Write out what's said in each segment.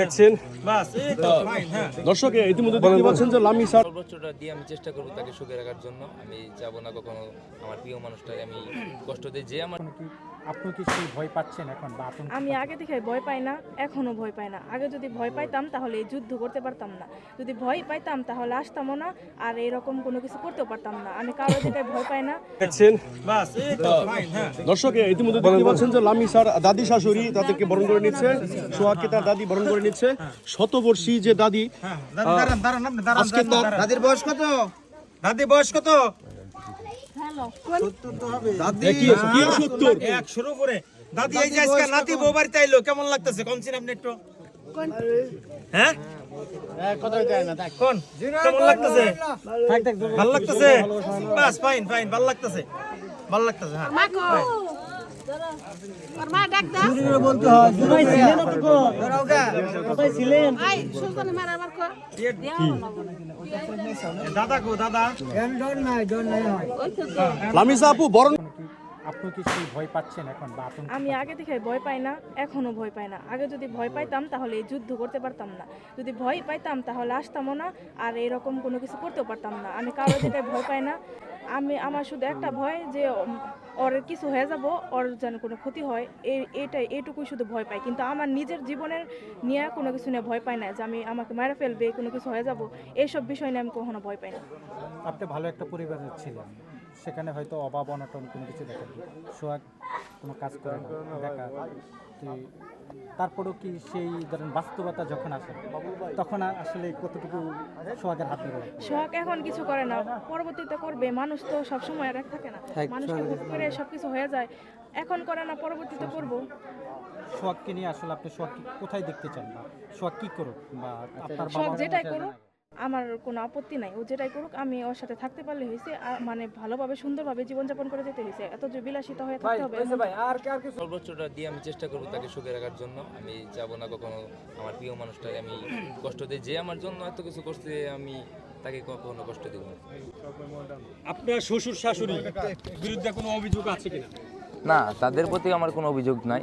দেখছেন? বাস এই তো ফাইন হ্যাঁ। দর্শক ইতিমধ্যে দেখতে পাচ্ছেন যে লামি স্যার সর্বোচ্চটা দিয়ে আমি চেষ্টা করব তাকে সুখে রাখার জন্য। আমি না কখনো। আমার প্রিয় মানুষটাকে আমি কষ্ট দিই। যে আমার আপনি কি সেই ভয় পাচ্ছেন এখন বা আমি আগে থেকে ভয় পাই না এখনও ভয় পাই না। আগে যদি ভয় পাইতাম তাহলে এই যুদ্ধ করতে পারতাম না। যদি ভয় পাইতাম তাহলে আসতামও না আর এরকম কোনো কিছু করতেও পারতাম না। আমি কারও জায়গায় ভয় পাই না। দেখছেন? বাস এই তো ফাইন হ্যাঁ। দর্শক ইতিমধ্যে দেখতে পাচ্ছেন যে লামি স্যার দাদি শাশুড়ি তাদেরকে বরণ করে নিচ্ছে। সোহাগকে তার দাদি বরণ করে নিচ্ছে। শতবর্ষী যে দাদি হ্যাঁ। দাদির বয়স কত? দাদি বয়স কত? দাদি কি কি সত্তর এক শুরু করে দাদি এই যে আজকে নাতি বউ বাড়িতে আইলো কেমন লাগতেছে? কোন আপনি একটু? হ্যাঁ? কেমন লাগতেছে? ভালো লাগতেছে? বাস ফাইন ফাইন ভালো লাগতেছে। ভালো লাগতেছে হ্যাঁ। আপনি কি সেই ভয় পাচ্ছেন এখন বা আমি আগে থেকে ভয় পাই না এখনও ভয় পাই না। আগে যদি ভয় পাইতাম তাহলে এই যুদ্ধ করতে পারতাম না। যদি ভয় পাইতাম তাহলে আসতামও না আর এরকম কোনো কিছু করতেও পারতাম না। আমি কারও জায়গায় ভয় পাই না আমি, আমার শুধু একটা ভয় যে ওর কিছু হয়ে যাব, ওর যেন কোনো ক্ষতি হয় এই এটাই, এটুকুই শুধু ভয় পাই। কিন্তু আমার নিজের জীবনের নিয়ে কোনো কিছু নিয়ে ভয় পাই না যে, আমি আমাকে মেরে ফেলবে, কোনো কিছু হয়ে যাব এইসব বিষয় নিয়ে আমি কখনো ভয় পাই না। আপনি ভালো একটা পরিবারের ছিলেন, সেখানে হয়তো অভাব, অনটন কোনো কিছু দেখেন সোহাগ কোনো কাজ করে না দেখা। তারপরেও কি সেই ধরেন বাস্তবতা যখন আসে তখন আর আসলে কতটুকু সোহাগের হাতে রয়ে শখ এখন কিছু করে না পরবর্তীতে করবে। মানুষ তো সবসময় আর এক থাকে না। মানুষকে হুট করে সবকিছু হয়ে যায়। এখন করে না পরবর্তীতে করব। সোহাগকে নিয়ে আসলে আপনি সোহাগ কোথায় দেখতে চান বা সোহাগ কি করুক বা আপনার শখ বাবা যেটাই করুক আমার কোনো আপত্তি নাই। ও যেটাই করুক আমি ওর সাথে থাকতে পারলে হয়েছে আর মানে ভালোভাবে সুন্দরভাবে জীবনযাপন করে যেতে হয়েছে। এত যে বিলাসিত হয়ে থাকতে হবে সর্বোচ্চটা দিয়ে আমি চেষ্টা করব তাকে সুখে রাখার জন্য। আমি চাবো না কখনো আমার প্রিয় মানুষটাকে আমি কষ্ট দিই যে আমার জন্য এত কিছু করছে আমি তাকে কখনো কষ্ট দেবো না। আপনার শ্বশুর শাশুড়ি বিরুদ্ধে কোনো অভিযোগ আছে কিনা? না তাদের প্রতি আমার কোনো অভিযোগ নাই।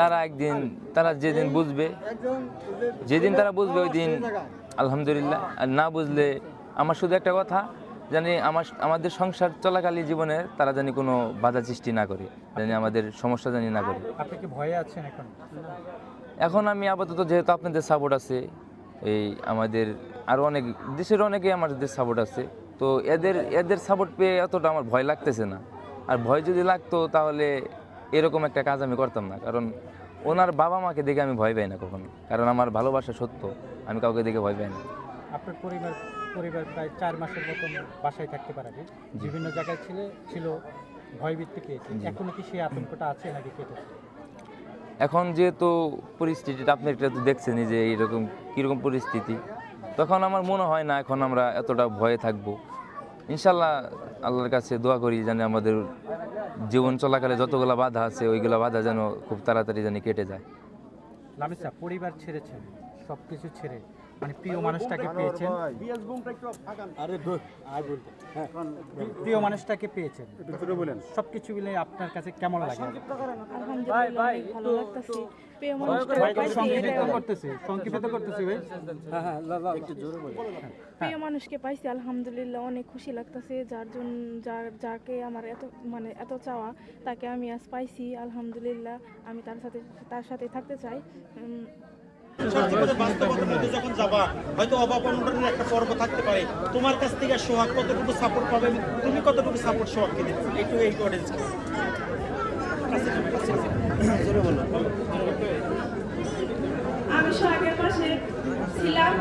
তারা একদিন তারা যেদিন বুঝবে যেদিন তারা বুঝবে ওই দিন আলহামদুলিল্লাহ আর না বুঝলে আমার শুধু একটা কথা জানি আমার আমাদের সংসার চলাকালীন জীবনে তারা জানি কোনো বাধা সৃষ্টি না করে জানি আমাদের সমস্যা জানি না করে। আপনি কি ভয়ে আছেন এখন? এখন আমি আপাতত যেহেতু আপনাদের সাপোর্ট আছে এই আমাদের আরও অনেক দেশের অনেকে আমাদের সাপোর্ট আছে তো এদের এদের সাপোর্ট পেয়ে এতটা আমার ভয় লাগতেছে না। আর ভয় যদি লাগতো তাহলে এরকম একটা কাজ আমি করতাম না কারণ ওনার বাবা মাকে দেখে আমি ভয় পাই না কখনো। কারণ আমার ভালোবাসা সত্য আমি কাউকে দেখে ভয় পাই না। আপনার পরিবার পরিবার প্রায় চার মাসের মতন বাসায় থাকতে পারে বিভিন্ন জায়গায় ছিল ছিল ভয়ভীতি পেয়েছে এখনও কি সেই আতঙ্কটা আছে নাকি কেটেছে এখন যেহেতু পরিস্থিতিটা আপনি একটা তো দেখছেনই যে এইরকম কীরকম পরিস্থিতি। তখন আমার মনে হয় না এখন আমরা এতটা ভয়ে থাকব। ইনশাল্লাহ আল্লাহর কাছে দোয়া করি যেন আমাদের জীবন চলাকালে যতগুলো বাধা আছে, ওইগুলো বাধা যেন খুব তাড়াতাড়ি যেন কেটে যায়। পরিবার ছেড়েছেন সব কিছু ছেড়ে। মানে প্রিয় মানুষটাকে পেয়েছেন। প্রিয় মানুষটাকে পেয়েছেন। সব কিছু মিলে আপনার কাছে কেমন লাগে আলহামদুলিল্লাহ অনেক প্রিয় মানুষটা ভাই ভাই পাইছি, সংক্ষিপ্ত এটা- করতেছি সংক্ষিপ্ত করতেছি ভাই। প্রিয় মানুষকে পাইছি আলহামদুলিল্লাহ অনেক খুশি লাগতেছে। যার জন্য যার যাকে আমার এত মানে এত চাওয়া তাকে আমি আজ পাইছি আলহামদুলিল্লাহ। আমি তার সাথে তার সাথে থাকতে চাই। বাস্তবতার মধ্যে যখন যাবা, হয়তো অভাব অনটনের একটা পর্ব থাকতে পারে। তোমার কাছ থেকে সোহাগ কতটুকু সাপোর্ট পাবে, তুমি কতটুকু সাপোর্ট সোহাগকে দিবে? একটু এই আমি সোহাগের পাশে ছিলাম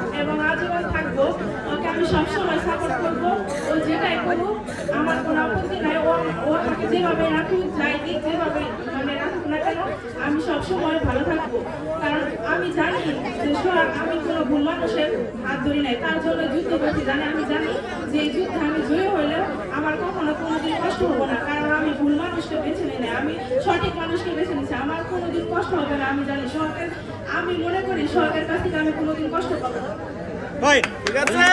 থাকব। আমি সবসময় সাপোর্ট করব। ও যেটাই করুক যেভাবে মানে আমি সবসময় থাকব। কারণ আমি জানি যে আমি কোনো ভুল মানুষের হাত ধরি নাই। তার জন্য যুদ্ধ করছি জানি আমি জানি যে এই যুদ্ধে আমি জয়ী হলেও আমার কখনো কোনোদিন কষ্ট হব না। কারণ আমি ভুল মানুষকে বেছে নিই না আমি সঠিক মানুষকে বেছে নিচ্ছি আমার কোনোদিন কষ্ট হবে না আমি জানি। সরকার আমি মনে করি সরকারের কাছ থেকে আমি কোনোদিন কষ্ট পাবো না। ভাই ঠিক আছে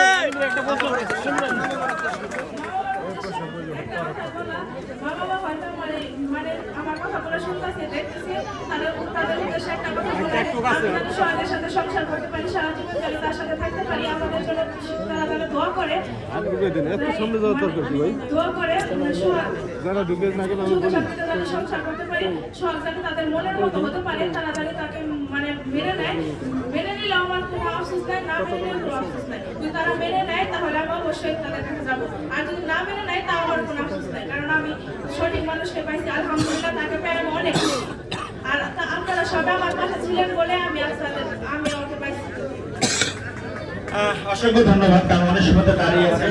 হয়তো মানে মানে আমার কথাগুলো শুনতেছে দেখতেছে তাদের তাদের উদ্দেশ্যে একটা কথা যেন সাথে সংসার করতে পারি সারা জীবন যেন তার সাথে থাকতে পারি। আমাদের জন্য তারা যেন দোয়া করে। এত সামনে যাওয়ার দরকার কি ভাই? দোয়া করে যারা ঢুকে না কেন সুখে শান্তিতে সংসার করতে পারে সোহাগ যাতে তাদের মনের মতো হতে পারে তারা যাতে তাকে মানে মেনে নেয়। মেনে নিলে আমার কোনো আফসোস নাই না মেনে নিলে কোনো আফসোস নাই। যদি তারা মেনে নেয় তাহলে আমি অবশ্যই তাদের কাছে যাব। আর যদি না মেনে নেয় তাও আমার কোনো আফসোস নাই। কারণ আমি সঠিক মানুষকে পাইছি আলহামদুলিল্লাহ তাকে পেয়ে আমি অনেক খুশি। আর তা- আপনারা সবাই আমার পাশে ছিলেন বলে আমি আজ তাদের আমি ওকে পাইছি আহ, অসংখ্য ধন্যবাদ কারণ অনেক সময় তো দাঁড়িয়ে আছে